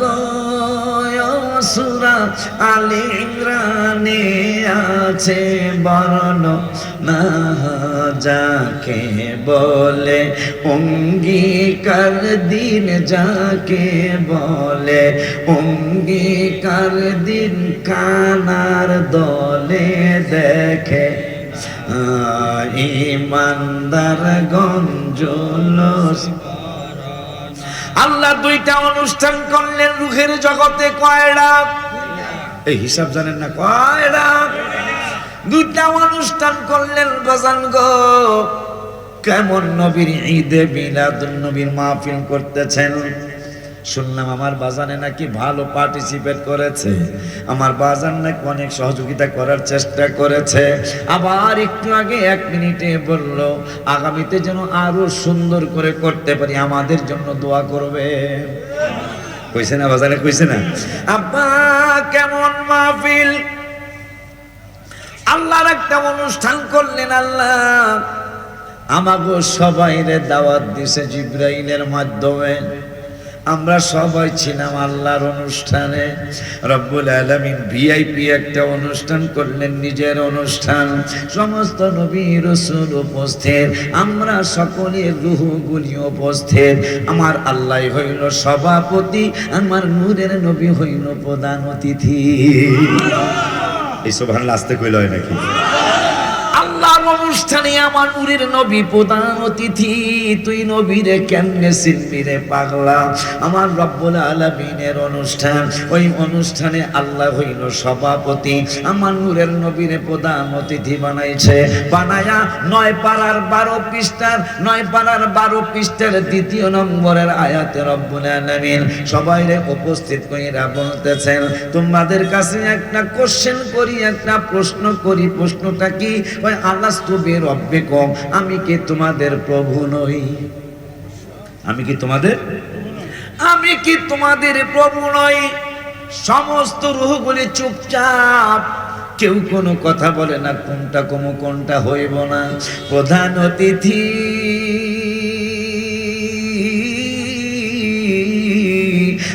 গো আছে বর্ণ। না যাকে বলে অঙ্গীকার দিন যাকে বলে অঙ্গীকার দিন কানার দলে দেখে। ইমানদার গঞ্জলস আল্লাহ দুইটা অনুষ্ঠান করলেন রুখের জগতে কয়রা এই হিসাব জানেন না কয়রা দুইটা অনুষ্ঠান করলেন বাজান গো, কেমন নবীর ঈদে মিলাদুন নবীর মাহফিল করতেছেন? শুনলাম আমার বাজানে নাকি ভালো পার্টিসিপেট করেছে। আমার বাজান নাকি অনেক সহযোগিতা করার চেষ্টা করেছে। আবার একটু আগে এক মিনিটে বলল, আগামীতে যেন আরও সুন্দর করে করতে পারি, আমাদের জন্য দোয়া করবে। কইছে না বাজারে কইছে না? আব্বা, কেমন মাহফিল? আল্লাহর একটা অনুষ্ঠান করলেন আল্লাহ। আমাগো সবাইরে দাওয়াত দিছে জিব্রাইলের মাধ্যমে। আমরা সবাই ছিলাম আল্লাহর অনুষ্ঠানে। রব্বুল আলমিন ভিআইপি একটা অনুষ্ঠান করলেন, নিজের অনুষ্ঠান। সমস্ত নবী রসুল উপস্থিত, আমরা সকলে রুহগুলি উপস্থিত। আমার আল্লাহ হইল সভাপতি, আমার নূরের নবী হইল প্রধান অতিথি। এই সব আসতে কইল হয় নাকি? অনুষ্ঠানে আমার নূরের নবী প্রধান অতিথি। তুই নবীরে কেমনে চিনবি রে পাগলা? আমার রব্বুল আলামিনের অনুষ্ঠান, ওই অনুষ্ঠানে আল্লাহ হইল সভাপতি। আমার নূরের নবীরে প্রধান অতিথি বানাইছে। বানায়া নয় পাড়ার বারো পৃষ্ঠার, নয় পাড়ার বারো পৃষ্ঠার দ্বিতীয় নম্বরের আয়াতে রব্বুল আলামিন সবাইরে উপস্থিত কইরা বলতেছেন, তোমাদের কাছে একটা কোশ্চেন করি, একটা প্রশ্ন করি, প্রশ্নটা কি? ওই আলাস্তু রব্বে কম। আমি কি তোমাদের প্রভু নই? আমি কি তোমাদের? আমি কি তোমাদের প্রভু নই? সমস্ত রুহগুলি চুপচাপ। কেউ কোনো কথা বলে না, কোনটা কমু, কোনটা হইব না। প্রধান অতিথি।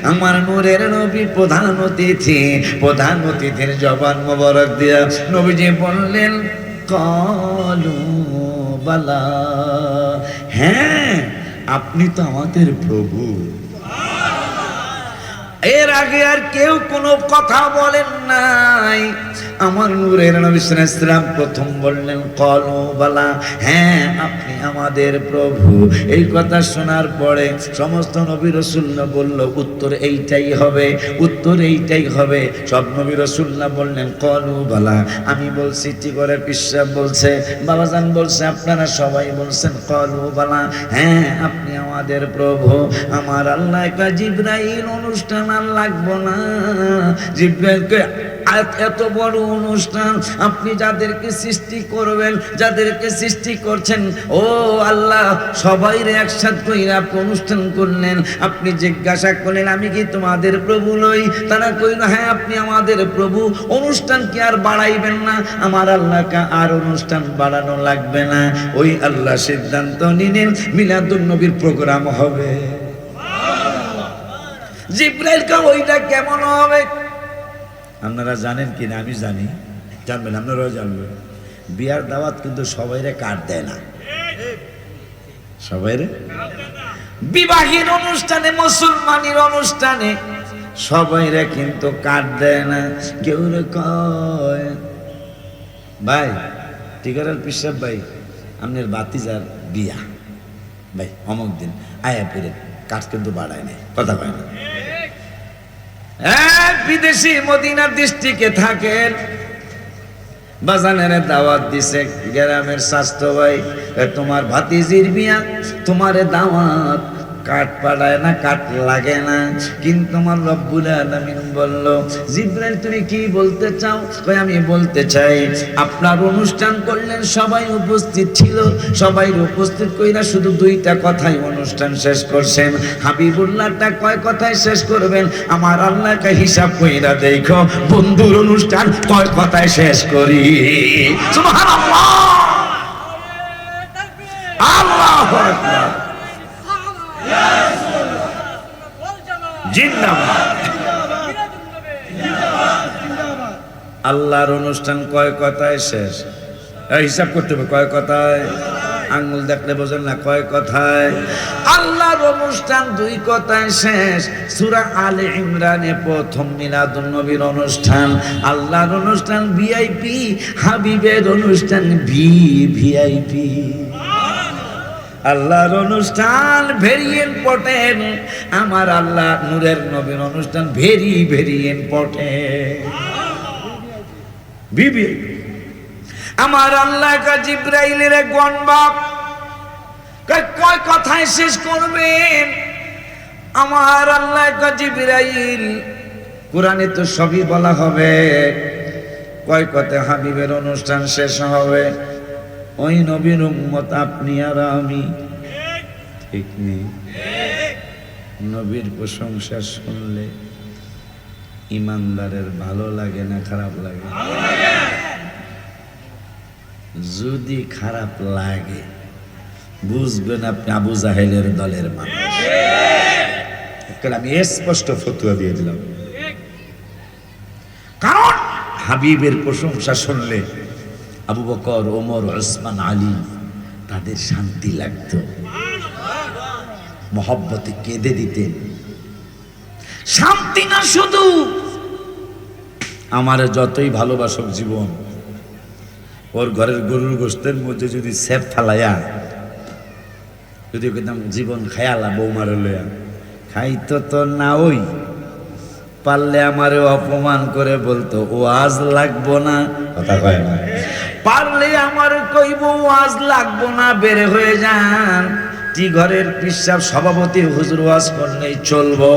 আমার নূরের নবী প্রধান অতিথি, প্রধান অতিথির জবান মোবারক দিয়া। নবীজি বললেন কলু বালা। হ্যাঁ আপনি তো আমাদের প্রভু। এর আগে আর কেউ কোনো কথা বলেন নাই। আমার নূরের নবী ইসলাম প্রথম বললেন, কলু বালা হ্যাঁ আপনি আমাদের প্রভু। এই কথা শোনার পরে সমস্ত নবী রসুল্লাহ বলল, উত্তর এইটাই হবে, উত্তর এইটাই হবে। সব নবী রসুল্লাহ বললেন, কলু বালা, আমি বলছি টিকরের পিসাব বলছে, বাবাজান বলছে, আপনারা সবাই বলছেন, কলু বালা হ্যাঁ আপনি আমাদের প্রভু। আমার আল্লাহ একটা জিব্রাইল অনুষ্ঠান আর লাগবো না। জিব্রাইলকে এত- বড় অনুষ্ঠান, আপনি যাদেরকে সৃষ্টি করবেন, যাদেরকে সৃষ্টি করছেন, ও আল্লাহ, সবাই একসাথ কইরা অনুষ্ঠান করলেন, আপনি জিজ্ঞাসা করলেন, আমি কি তোমাদের প্রভু নই? তারা কইল হ্যাঁ আপনি আমাদের প্রভু, অনুষ্ঠান কি আর বাড়াইবেন না? আমার আল্লাহকে আর অনুষ্ঠান বাড়ানো লাগবে না। ওই আল্লাহ সিদ্ধান্ত নিলেন, মিলাদুন নবীর প্রোগ্রাম হবে। জিব্রাইল কা ওইটা কেমন হবে? আপনারা জানেন কি না? আমি জানি। জানবেন, আপনারাও জানবেন। বিয়ার দাওয়াত কিন্তু সবাইরে কাট দেয় না? সবাইরে? বিবাহের অনুষ্ঠানে, মুসলমানের অনুষ্ঠানে সবাইরে কিন্তু কাট দেয় না? কেউ রে কয়। ভাই টিকারাল পিসাব ভাই, আপনার বাতিজার বিয়া। ভাই, অমুক দিন আয়া পেরে কাঠ কিন্তু বাড়ায় নাই, কথা কয় না। এক বিদেশি মদিনার দৃষ্টিকে থাকেন। বাজানের দাওয়াত দিছে, গ্রামের স্বাস্থ্য ভাই তোমার ভাতিজির বিয়া, তোমার দাওয়াত। কাঠ পাড়ায় না, কাঠ লাগে না। কিন্তু আমার রব্বুল আলামিন বলল, জিব্রাইল, তুমি কি বলতে চাও? কই আমি বলতে চাই, আপনার অনুষ্ঠান করলেন সবাই উপস্থিত ছিল। সবাই উপস্থিত কইরা শুধু দুইটা কথাই অনুষ্ঠান শেষ করছেন। হাবিবুল্লাহটা কয় কথায় শেষ করবেন? আমার আল্লাহকে হিসাব কইরা দেখো, বন্ধুর অনুষ্ঠান কয় কথায় শেষ করি। সুবহানাল্লাহ! আল্লাহর অনুষ্ঠান কয় কথায় শেষ? হিসাব করতে হবে, কয় কথায়? আঙ্গুল দেখলে বোঝেন না, কয় কথায়? আল্লাহর অনুষ্ঠান দুই কথায় শেষ। সুরা আলে ইমরানে প্রথম মিলাদুন নবীর অনুষ্ঠান, আল্লাহর অনুষ্ঠান ভিআইপি, হাবিবের অনুষ্ঠান ভি ভিআইপি। আল্লাহর অনুষ্ঠান ভেরি ইম্পর্টেন্ট। আমার আল্লাহ নূরের নবীর অনুষ্ঠান ভেরি ভেরি ইম্পর্টেন্ট। আমার আল্লাহ কা জিব্রাইলের এক গণবাক কয় কথায় শেষ করবেন? আমার আল্লাহ কা জিব্রাইল, কোরআনে তো সবই বলা হবে। কয় কথা হাবিবের অনুষ্ঠান শেষ হবে? ওই নবীর উম্মত আপনি আর আমি। ঠিক নেই। নবীর প্রশংসা শুনলে ইমানদারের ভালো লাগে না খারাপ লাগে? যদি খারাপ লাগে, বুঝবেন আপনি আবু জাহেলের দলের মানুষ। আমি স্পষ্ট ফতুয়া দিয়ে দিলাম। কারণ হাবিবের প্রশংসা শুনলে আবু বকর, ওমর, ওসমান, আলী, তাদের শান্তি লাগত। মহব্বতে কেঁদে দিতেন। শান্তি না শুধু আমার যতই ভালোবাসক জীবন, ওর ঘরের গরুর গোস্তের মধ্যে যদি সেপ ফালাইয়া যদি একদম জীবন খায়ালা বৌমার লইয়া খাইতো তো না ওই, পারলে আমারে অপমান করে বলতো, ও আজ লাগবো না। কথা কয় না। পারলে আমার কইব আজ লাগবো না বের হয়ে যান। ঘরের পিসাব সভাপতি হুজুর ওয়াজ করলেই চলবো?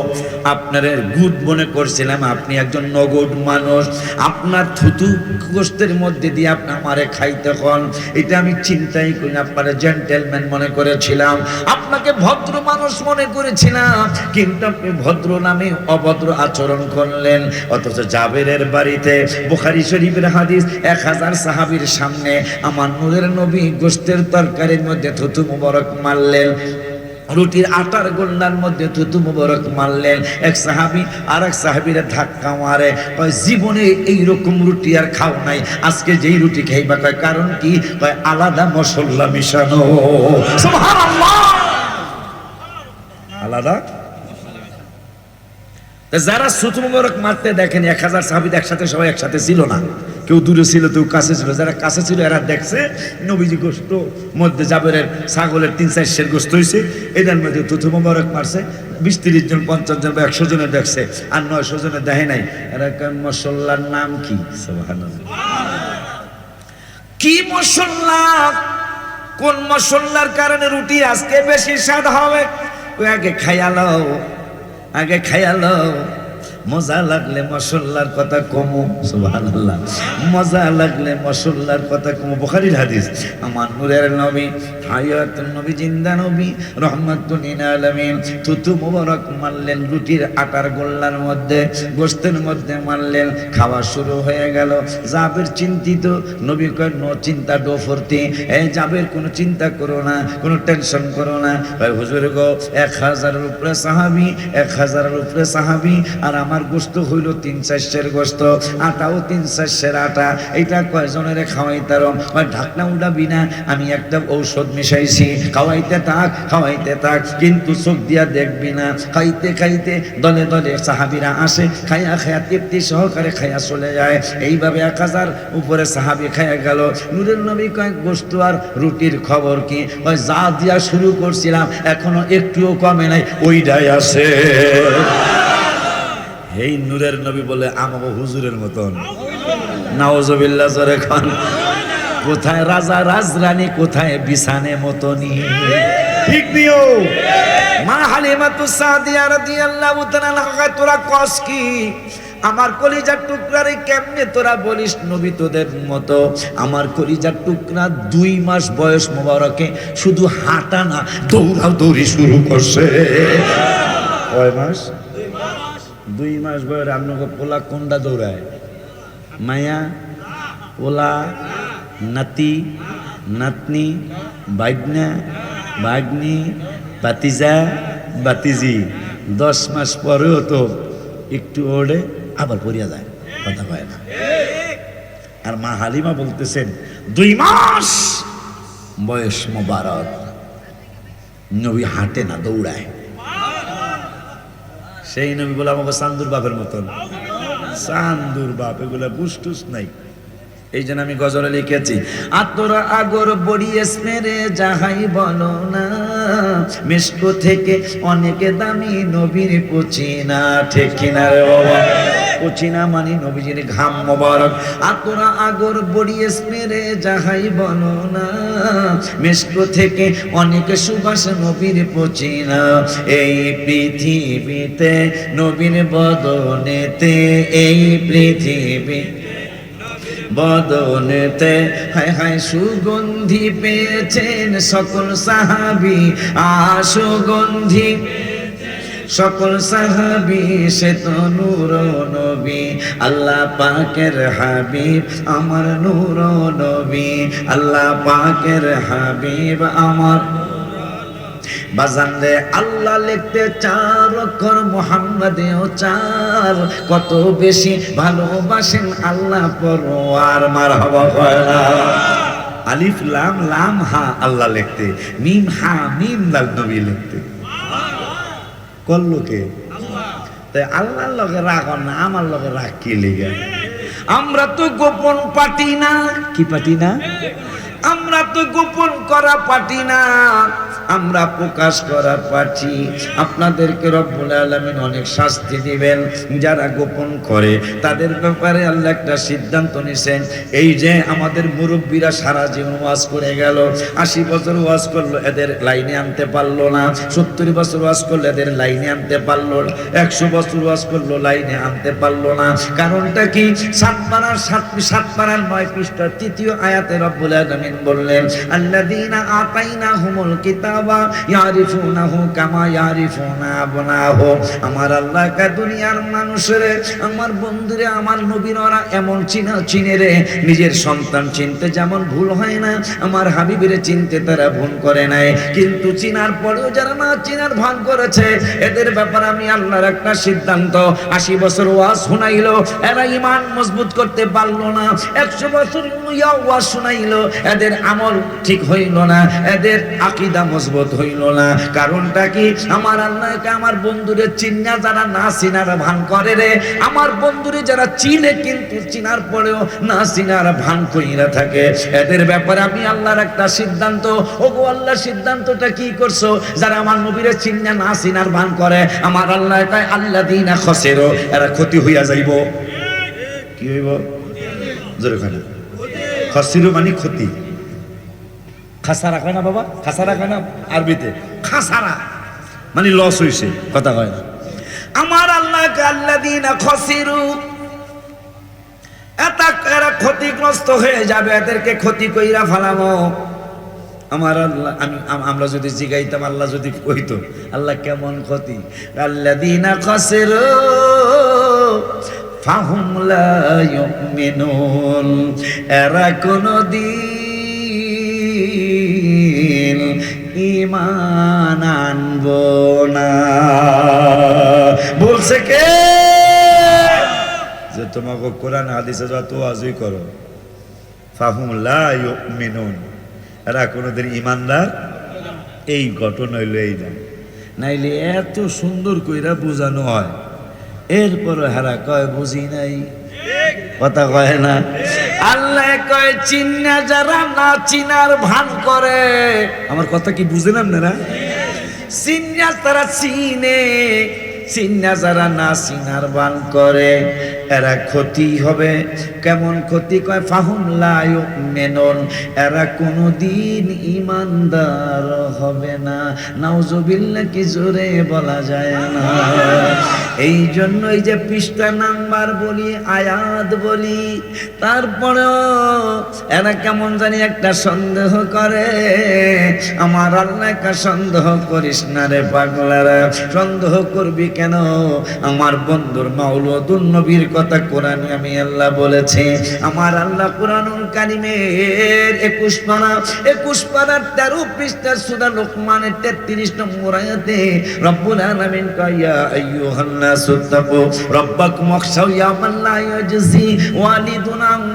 আপনার গুড মনে করছিলাম, আপনি একজন নগদ মানুষ। আপনার থুতু গোষ্ঠের মধ্যে দিয়ে আপনি আমারে খাইতে হন। এটা আমি চিন্তাই করি আপনার জেন্টেলম্যান মনে করেছিলাম। আপনাকে ভদ্র মানুষ মনে করেছিলাম, কিন্তু আপনি ভদ্র নামে অভদ্র আচরণ করলেন। অথচ জাবেরের বাড়িতে বুখারি শরীফের হাদিস এক হাজার সাহাবির সামনে আমার নূরের নবী গোস্তের তরকারির মধ্যে থুতু মুবারক মারলেন। রুটির আটার গোল্লার মধ্যে থুতু মুবারক মারলেন। এক সাহাবি আর এক সাহাবিরে ধাক্কা মারে। কয়, জীবনে এই রকম রুটি আর খাও নাই। আজকে যেই রুটি খাইবা, কয়, কারণ কি? কয়, আলাদা মশলা মিশানো। আলাদা? যারা সুতু মারতে দেখেন, এক হাজার সাহাবিদ একসাথে সবাই একসাথে ছিল না। কেউ দূরে ছিল কেউ কাছে ছিল। যারা কাছে ছিল এরা দেখছে নবীজি গোস্ত মধ্যে জাবেরের ছাগলের তিন চারশের গোস্ত হয়েছে এদের মধ্যে তুতু মুবারক মারছে বিশ তিরিশ জন পঞ্চাশ জন বা একশো জনের দেখছে আর নয়শো জনের দেখে নাই। এরা কয়, মশলার নাম কি। কি মশলা কোন মশলার কারণে রুটি আজকে বেশি স্বাদ হবে? আগে খাইয়ালো আগে খাইয়ালো মজা লাগলে মশলার কথা কমু, সুবহানাল্লাহ। মজা লাগলে মশলার কথা কমু। বুখারীর হাদিস, আমার নূরের নবী, হায়াতুন নবী, জিন্দা নবী রহমাতুল আলামিন তুতু মুবারক মারলেন রুটির আটার গোল্লার মধ্যে গোস্তের মধ্যে মারলেন, খাওয়া শুরু হয়ে গেল। জাবের চিন্তিত, নবী কয়, নো চিন্তা, ডো ফরতি। এই জাবের কোনো চিন্তা করো না, কোনো টেনশন করো না। হুজুর গো, এক হাজারের উপরে সাহাবি, এক হাজারের উপরে সাহাবি, আর আমার গোস্ত হইল তিন চারশের গোস্ত, আটাও তিন চারশের আটা। এটা কয়জনের খাওয়াইতারম ওই ঢাকনা উঠাবি না? আমি একটা ঔষধ মিশাইছি। খাওয়াইতে থাক খাওয়াইতে থাক, কিন্তু চোখ দিয়া দেখবি না। খাইতে খাইতে দলে দলে সাহাবিরা আসে খাইয়া খাইয়া তৃপ্তি সহকারে খাইয়া চলে যায়। এইভাবে এক হাজার উপরে সাহাবি খাইয়া গেল। নূরের নবী কয়েক বস্তু আর রুটির খবর কি? ওই যা দিয়া শুরু করছিলাম, এখনও একটুও কমে নাই, ওইটাই আছে। এই নূরের নবী বলে আমাকে হুজুরের মতন। নাওজবিল্লা জোরে খান। কোথায় রাজা রাজরানী, কোথায় বিছানে মতনি ঠিক দিও। মা হালিমাতু সাদিয়া রাদিয়াল্লাহু তাআলা তোরা কস কি? আমার কলিজার টুকরারে কেমনে তোরা বলিস নবী তোদের মতো? আমার কলিজার টুকরা দুই মাস বয়স মোবারকে, শুধু হাঁটা না দৌড়াও দৌড়ি শুরু করছে। কয় মাস? দুই মাস বয়স আপনাকে পোলা কোনটা দৌড়ায়? মায়া, পোলা, নাতি, নাতনি বাইগনা বাগনি বাতিজা বাতিজি দশ মাস পরেও তো একটু ওড়ে, আবার পড়িয়া যায়। কথা কয় না। আর মা হালিমা বলতেছেন, দুই মাস বয়স মোবারক। নবী হাঁটে না, দৌড়ায়। সেই নবী বলে আমাকে চান্দুর বাপের মতন। চান্দুর বাপ, এগুলা বুসটুস নাই। এই জন্য আমি গজলে লিখেছি, আতরা আগর বড়িয়েস মেরে যাহাই বলো না মেসকো থেকে অনেকে দামি নবীর কুচিনা ঠিক বাবা? পচিনা মানে নবীজির ঘাম মোবারক। আতরা আগর বড়িয়েস মেরে যাহাই বলো না মেসকো থেকে অনেকে সুবাস নবীর পচিনা। এই পৃথিবীতে নবীর বদনেতে, এই পৃথিবী বদনেতে হায় হায় সুগন্ধি পেয়েছেন সকল সাহাবি। আশুগন্ধি সকল সাহাবি, সে তো নূর নবী। আল্লাহ পাকের হাবিব আমার নূর নবী। আল্লাহ পাকের হাবিব আমার বাজান রে, আল্লাহ লিখতে চার অক্ষর, মোহাম্মদেও চার। কত বেশি ভালোবাসেন আল্লাহ পরোয়ার মার হবা আলিফ, লাম লাম, হা, আল্লাহ লিখতে। মিম, হা, মিম, লাল নবী লিখতে। করল কে? তাই আল্লাহর লগে রাগ না আমার লগে রাগ কি লিগে? আমরা তো গোপন পাটি না। কি পাটি না? আমরা তো গোপন করা পাটি না। আমরা প্রকাশ করার পাচ্ছি আপনাদেরকে রব্বুল আলমিন অনেক শাস্তি দিবেন। যারা গোপন করে, তাদের ব্যাপারে আল্লাহ একটা সিদ্ধান্ত নিছেন। এই যে আমাদের মুরব্বীরা সারা জীবন ওয়াজ করে গেল, আশি বছর ওয়াজ করল, এদের লাইনে আনতে পারল না। সত্তর বছর ওয়াজ করল, এদের লাইনে আনতে পারল একশো বছর ওয়াজ করল, লাইনে আনতে পারল না। কারণটা কি? সাত পাড়ার সাত সাত পাড়ার নয় পৃষ্ঠার তৃতীয় আয়াতে রব্বুল আলমিন বললেন আল্লাদিনা আতাইনা হুমুল কিতাবা ইয়ারিফুনাহু কামা ইয়ারিফুনা আবনাহু। আমার আল্লাহ কা দুনিয়ার মানুষের, আমার বন্ধুরে, আমার নবীরা এমন চিনা চিনে রে, নিজের সন্তান চিনতে যেমন ভুল হয় না, আমার হাবিবের চিনতে তারা ভুল করে নাই। কিন্তু চিনার পরেও যারা না চিনার ভান করেছে, এদের ব্যাপারে আমি আল্লাহর একটা সিদ্ধান্ত। আশি বছর ওয়াজ শোনাইলো, এরা ইমান মজবুত করতে পারল না। একশো বছর ওয়াজ শোনাইলো, এদের আমল ঠিক হইল না, এদের আকিদা মজবুত হইল না। কারণটা কি? আমার আল্লাহকে আমার বন্ধুরে চিন্না, যারা না চিনার ভান করে রে। আমার বন্ধুরে যারা চিনে কিন্তু চিনার পরেও না চিনার ভান কইরা থাকে। এদের ব্যাপারে আমি আল্লাহর একটা সিদ্ধান্ত। ওগো আল্লাহ, সিদ্ধান্তটা কি করছ? যারা আমার নবীরে চিন্না, না চিনার ভান করে, আমার আল্লাহ কয় আল্লাহ দিনা খসেরো এরা ক্ষতি হইয়া যাইব। কি হইব? জোরে কয় না খসিরো মানে ক্ষতি। খাসারা কয় না বাবা? খাসারা কয় না আরবিতে? খাসারা। মানে লস হইছে, কথা কয় না। আমার আল্লাহ আল্লাহ দিন খসিরু। এটা এরা ক্ষতিগ্রস্ত হয়ে যাবে, এদেরকে ক্ষতি কইরা ফালামো আমার আল্লাহ, আমি, আম- আমরা যদি জিগাইতাম, আল্লাহ যদি কইতো, আল্লাহ কেমন ক্ষতি? আল্লাহ দিনা খসিরু। ফাহুম লা ইউমিনুন। এরা কোনো দিন ইমান আনব না। বলছে কে? যে তোমাকে কোরআন, হাদিসে যত আজই করো লা এরা কোনোদিন ইমানদার? এই ঘটনা হইল এই দাম নাইলে এত সুন্দর কইরা বোঝানো হয়। এরপর হারা কয়, বুঝি নাই। কথা কয় না। আল্লাহ কয়, চিন্না যারা না চিনার ভান করে। আমার কথা কি বুঝেন আপনারা চিন্না তারা চিনে, চিন্না যারা না চিনার ভান করে। এরা ক্ষতি হবে। কেমন ক্ষতি? কয়, ফাহুম লায়ু মেনন এরা কোনোদিন ইমানদার হবে না। নাউজুবিল্লাহ কি জোরে বলা যায় না। এই জন্যই যে পৃষ্ঠা নাম্বার বলি, আয়াত বলি, তারপরেও এরা কেমন জানি একটা সন্দেহ করে। আমার আল্লাহ একটা সন্দেহ করিস না রে পাগলারা। সন্দেহ করবি কেন? আমার বন্ধুর মাউলুদুন নবীর কথা কোরআনে আমি আল্লাহ বলেছি। আমার আল্লাহ কোরআনুল কারিমের একুশ পারা একুশ পারার তেরো পৃষ্ঠা সুদা লোকমানের তেত্রিশ নম্বর আয়াতে রব্বুল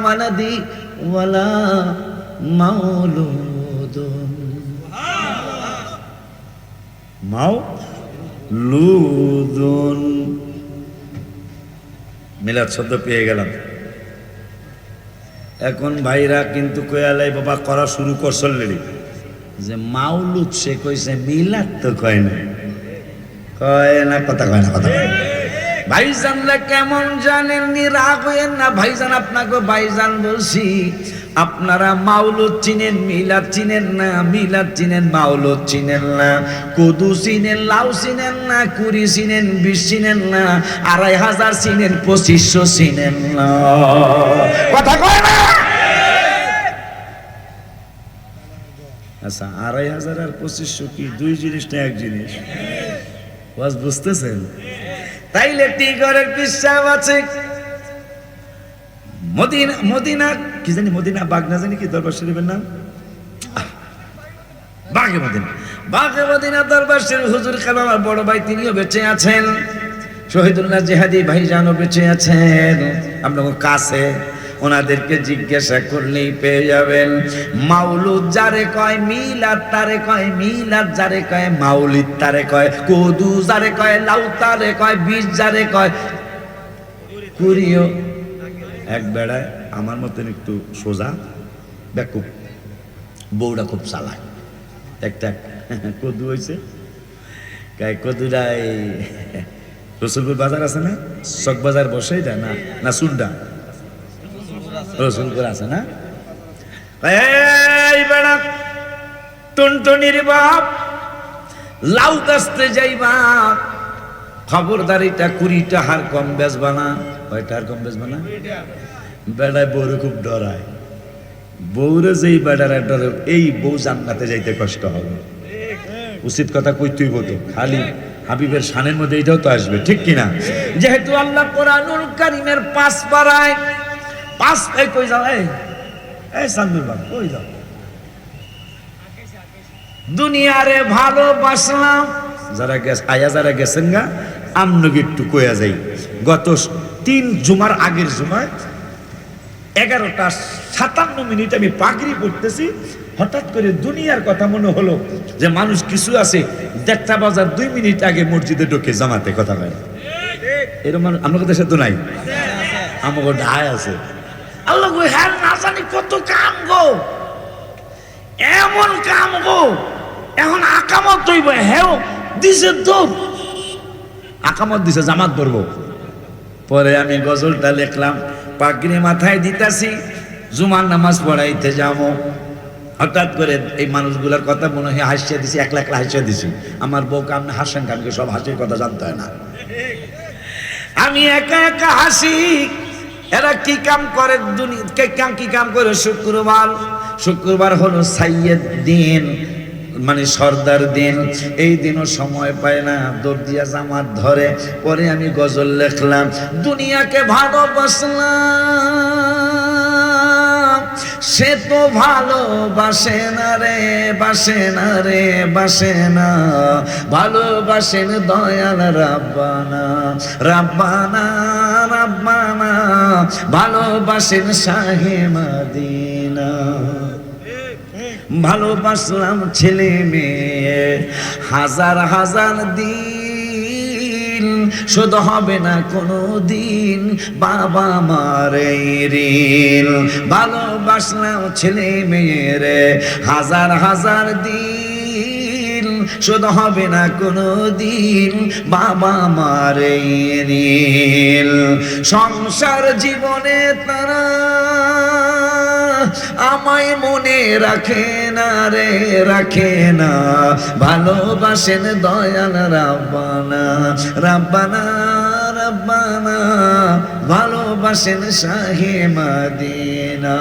ওয়ালাদি ওয়ালা মিলাদ শব্দ পেয়ে গেলাম। এখন ভাইরা কিন্তু কয়ালাই বাবা, করা শুরু করছলেনি যে মাউলুদ সে কইছে, মিলাদ তো কয় না। কয় না, কথা কয় না, কথা কয় না। ভাইজানরা কেমন জানেননি? রাগ হইয়েন না। ভাইজান আপনাকে ভাইজান বলছি আপনারা মাউলুদ চিনেন, মিলাদ চিনেন না, মিলাদ চিনেন মাউলুদ চিনেন না। কদু চিনেন, লাউ চিনেন না, কুড়ি চিনেন, বিশ চিনেন না, আড়াই হাজার চিনেন, পঁচিশশো চিনেন না। কথা কয় না? আচ্ছা আড়াই হাজার আর পঁচিশশো কি? দুই জিনিস না এক জিনিস? বুঝতেছেন? তাইলে টিগরের বিশ্বাস আছে। মদিনা মদিনা, কি জানি মদিনা বাগ না জানি কি, দরবার শরীফের নাম? বাগে মদিনা। বাগে মদিনা, দরবার শরীফ, হুজুর খান আমার বড় ভাই তিনিও বেঁচে আছেন? শহীদুল্লাহ জেহাদি ভাইজানও বেঁচে আছেন। আপনার কাছে ওনাদেরকে জিজ্ঞাসা করলেই পেয়ে যাবেন। মাউলুদ যারে কয়, মিলাদ তারে কয়, মিলাদ যারে কয় মাউলিদ তারে কয় কদু যারে কয় লাউ তারে কয় বীজ যারে কয়। কুড়িও এক বেড়ায় আমার মতন একটু সোজা বেকুব বউটা খুব চালাক। একটা কদু হয়েছে গায়ে কদুরা এই রসুলপুর বাজার আছে না? চক বাজার বসে এটা না না সুন্ডা রসুলপুর আছে না? এই বেড়া, টুনটুনির বাপ লাউ কাস্তে যাইবা, খবরদারিটা কুড়িটা হার কম বেচবা না। কয়টা হার কম না? বেড়ায় বউরে খুব ডরায়। বউরে যেই ডরে, এই বউ জান্নাতে যাইতে কষ্ট হবে। উচিত কথা কই তুই বলতো খালি হাবিবের শানের মধ্যে এইটাও তো আসবে, ঠিক কিনা? যেহেতু আল্লাহ কোরআনুল কারিমের পাঁচ পাড়ায়, পাঁচ এই কই যাও? এই এই সান্দুর বাবা, কই যাও? দুনিয়ারে ভালোবাসলাম। যারা গেছে, আয়া যারা গেছেন গা আমনকে একটু কয়া যাই। গত তিন জুমার আগের জুমায় এগারোটা সাতান্ন মিনিট আমি পাগড়ি পড়তেছি হঠাৎ করে দুনিয়ার কথা মনে হলো যে মানুষ কিছু আছে, দেড়টা বাজার দুই মিনিট আগে মসজিদে ঢোকে জামাতে কথা বলে এরকম আমার দেশে তো নাই? আমাকে ঢায় আছে। আল্লাহ গো হ্যাঁ না জানি কত কাম গো। এমন কাম গো। এখন আকামত তৈব হ্যাঁ দিছে তো আকামত দিছে জামাত ধরবো। পরে আমি গজলটা লিখলাম, পাগড়ি মাথায় দিতাছি, জুমার নামাজ পড়াইতে যাব। হঠাৎ করে এই মানুষগুলোর কথা মনে হয় হাসিয়ে দিছি, একলা একলা হাসিয়ে দিছি। আমার বউকে আপনি হাসেন কানকে সব হাসির কথা জানতে হয় না। আমি একা একা হাসি, এরা কি কাম করে দুনিয়া কি কাম করে শুক্রবার? শুক্রবার হলো সাইয়েদ দিন। মানে সর্দার দিন, এই দিনও সময় পায় না দৌড় দিয়া জামাত ধরে, পরে আমি গজল লিখলাম, দুনিয়াকে ভালোবাসলাম সে তো ভালোবাসে না রে, বাসে না রে, বাসে না। ভালোবাসেন দয়াল রাব্বানা রাব্বানা রাব্বানা। ভালোবাসেন শাহে মাদিনা। ভালোবাসলাম ছেলে মেয়ে। হাজার হাজার দিন শুধু হবে না কোনো দিন বাবা মারে ঋণ। ভালোবাসলাম ছেলে মেয়েরে। হাজার হাজার দিন শুধু হবে না কোনো দিন বাবা মারে ঋণ। সংসার জীবনে তারা আমায় মনে রাখে না রে, রাখে না। ভালোবাসেন দয়াল রাব্বানা রাব্বানা রাব্বানা। ভালোবাসেন শাহে মাদিনা।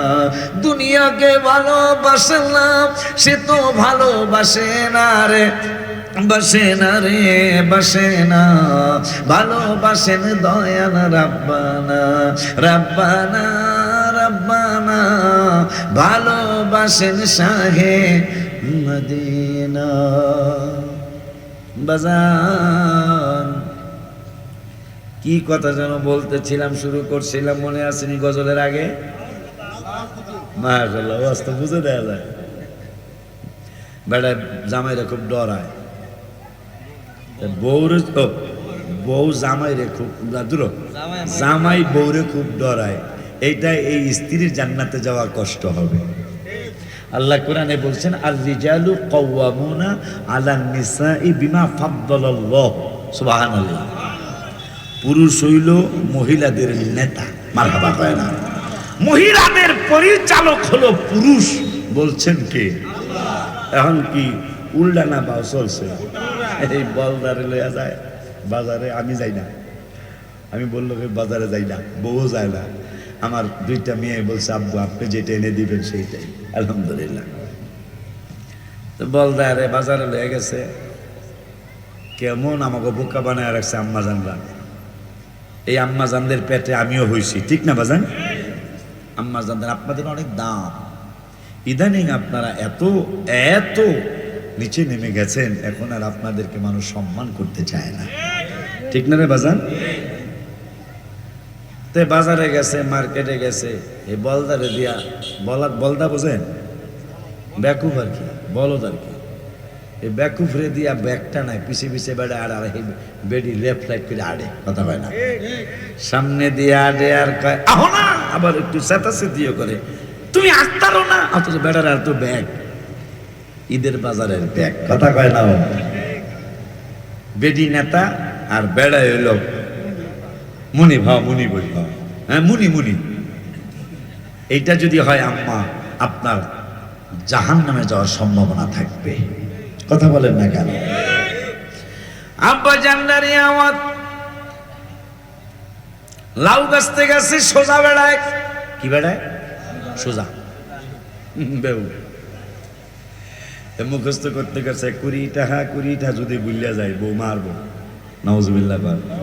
দুনিয়াকে ভালোবাসলাম, সে তো ভালোবাসে না রে, বসে না রে, বাসে না। ভালোবাসেন দয়াল রাব্বানা রাব্বানা। রাব্বানা ভালোবাসেন শাহে মদিনা। বাজান কি কথা যেন বলতেছিলাম শুরু করছিলাম মনে আসেনি গজলের আগে? মাশাল্লাহ বাস্তব বুঝে দেওয়া যায়। বেড়া জামাইরা খুব ডরায়। বউরে বউ জামাইরে খুব দূর। জামাই বউরে খুব ডরায়। এইটা এই স্ত্রীর জান্নাতে যাওয়া কষ্ট হবে। আল্লাহ কোরআনে বলছেন আর রিজালু কওয়ামুনা আলা নিসাই বিমা ফাদ্দালাল্লাহ। সুবহানাল্লাহ। পুরুষ হইল মহিলাদের নেতা, মারহাবা কয় না। মহিলাদের পরিচালক হলো পুরুষ, বলছেন কে? এখন কি উল্টা না চলছে? এই বলদারে লইয়া যায়, বাজারে আমি যাই না। আমি বলল বাজারে যাই না, বউ যায় না। আমার দুইটা মেয়ে বলছে, আব্বু, আপনি যেটা এনে দিবেন সেইটাই। আলহামদুলিল্লাহ। তো বল বলদারে বাজারে লয়ে গেছে। কেমন আমাকে বোকা বানায় রাখছে আম্মা জানরা এই আম্মা জানদের পেটে আমিও হইছি, ঠিক না বাজান? আম্মা জানদের আপনাদের অনেক দাম। ইদানিং আপনারা এত এত নিচে নেমে গেছেন, এখন আর আপনাদেরকে মানুষ সম্মান করতে চায় না। ঠিক না রে বাজান? তে বাজারে গেছে, মার্কেটে গেছে, এই বলদারে দিয়া বলা বলদা বোঝেন? ব্যাকুফ আর কি, বলদ আর কি। এই ব্যাকুফরে দিয়া ব্যাগটা নাই, পিছে পিছে বেড়ে আর আর এই বেডি লেফট রাইট করে আড়ে, কথা হয় না? সামনে দিয়ে আড়ে আর কয় না! আবার একটু চেতাচে দিয়ে করে, তুমি আসতারো না? অথচ বেড়ার আর তো ব্যাগ। ঈদের বাজারের ব্যাগ, কথা কয় না। বেডি নেতা আর বেড়ায় হইল মুনি ভাও মুনি বলি। হ্যাঁ মুনি মুনি। এইটা যদি হয় আম্মা আপনার জাহান নামে যাওয়ার সম্ভাবনা থাকবে। কথা বলেন না কেন? আব্বা জান্নারি আমার। লাউ গাছ থেকে গাছে সোজা বেড়ায়। কি বেড়ায়? সোজা। বেউ। মুখস্থ করতে গেছে কুড়ি টাকা কুড়ি টাকা যদি বুলিয়া যায় বউ মারবো। কর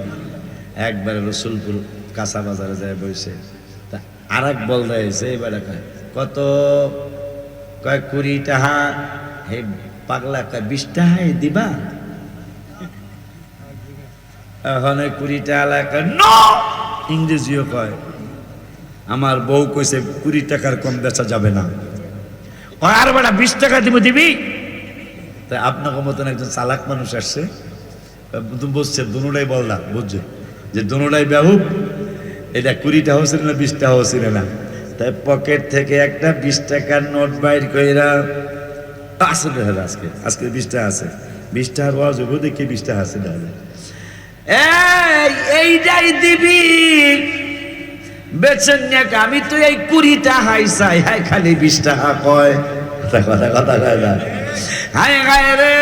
একবারে রসুলপুর কাঁচা বাজারে যায় বসে। তা আর এক বল দিয়েছে এবারে কত? কয় কুড়ি টাকা হে পাগলা, কয় বিশ টাকায় দিবা? এখন কুড়ি টাকা কয় ইংরেজিও কয়, আমার বউ কইছে কুড়ি টাকার কম বেচা যাবে না। কয়, আর বেটা বিশ টাকা দিব, দিবি? তা আপনাকে মতন একজন চালাক মানুষ আসছে। বুঝছে দুটাই বললা বুঝছে যে দুটাই বেহুব এটা কুড়িটা হচ্ছিল না, বিশটা হচ্ছিল না। তাই পকেট থেকে একটা বিশ টাকার নোট বাইর কইরা আছে দেখা আজকে। আজকে বিশটা আছে। বিশটা আর ওয়াজ হইব দেখি বিশটা আছে দেখা এইটাই দিবি। বেচেন নাক আমি তো এই কুড়িটা হাই চাই। হাই, খালি বিশ টাকা কয়। কথা কথা কয় না। হায় হায় রে,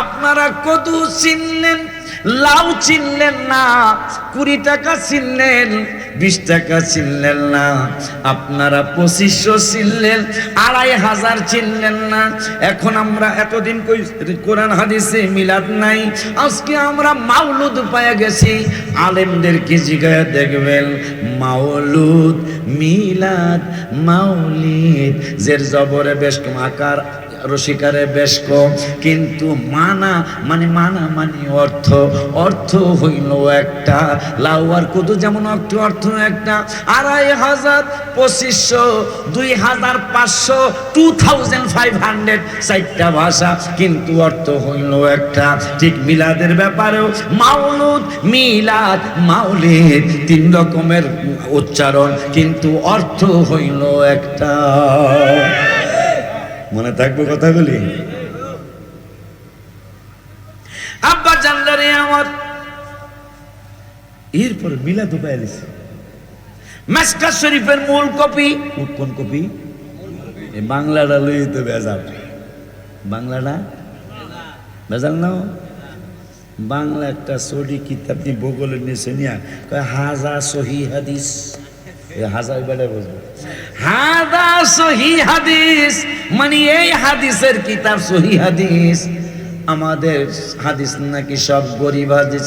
আপনারা কত চিনলেন লাউ চিনলেন না, কুড়ি টাকা চিনলেন, বিশ টাকা চিনলেন না। আপনারা পঁচিশশো চিনলেন, আড়াই হাজার চিনলেন না। এখন আমরা এতদিন কই কোরআন হাদিসে মিলাদ নাই। আজকে আমরা মাউলুদ পায়ে গেছি। আলেমদেরকে জিগায় দেখবেন মাউলুদ মিলাদ মাউলিদ জের জবরে বেশ আকার রসিকারে বেশ কম। কিন্তু মানা মানে মানা মানে অর্থ। অর্থ হইল একটা। লাউয়ার কুদু যেমন অর্থ অর্থ একটা। আড়াই হাজার পঁচিশশো, দুই হাজার পাঁচশো টু থাউজেন্ড ফাইভ হান্ড্রেড চারটা ভাষা কিন্তু অর্থ হইল একটা। ঠিক মিলাদের ব্যাপারেও মাউলুদ মিলাদ মাউলিদ তিন রকমের উচ্চারণ। কিন্তু অর্থ হইল একটা। মনে থাকবে কথাগুলি? আব্বা জানলারে আমার। এরপর মিলাদ উপায় দিছে। মাস্টার শরীফের মূল কপি। কোন কপি? বাংলাটা লই তো বেজাল। বাংলাটা? বেজাল নাও বাংলা একটা সরি কিতাব নিয়ে ভূগোলের নিচে নিয়ে কয় হাজা সহি হাদিস। হাজার বেড়ে বুঝবে। হাদা সহি হাদিস মানে এই হাদিসের কিতাব সহি হাদিস। আমাদের হাদিস নাকি সব গরিব হাদিস।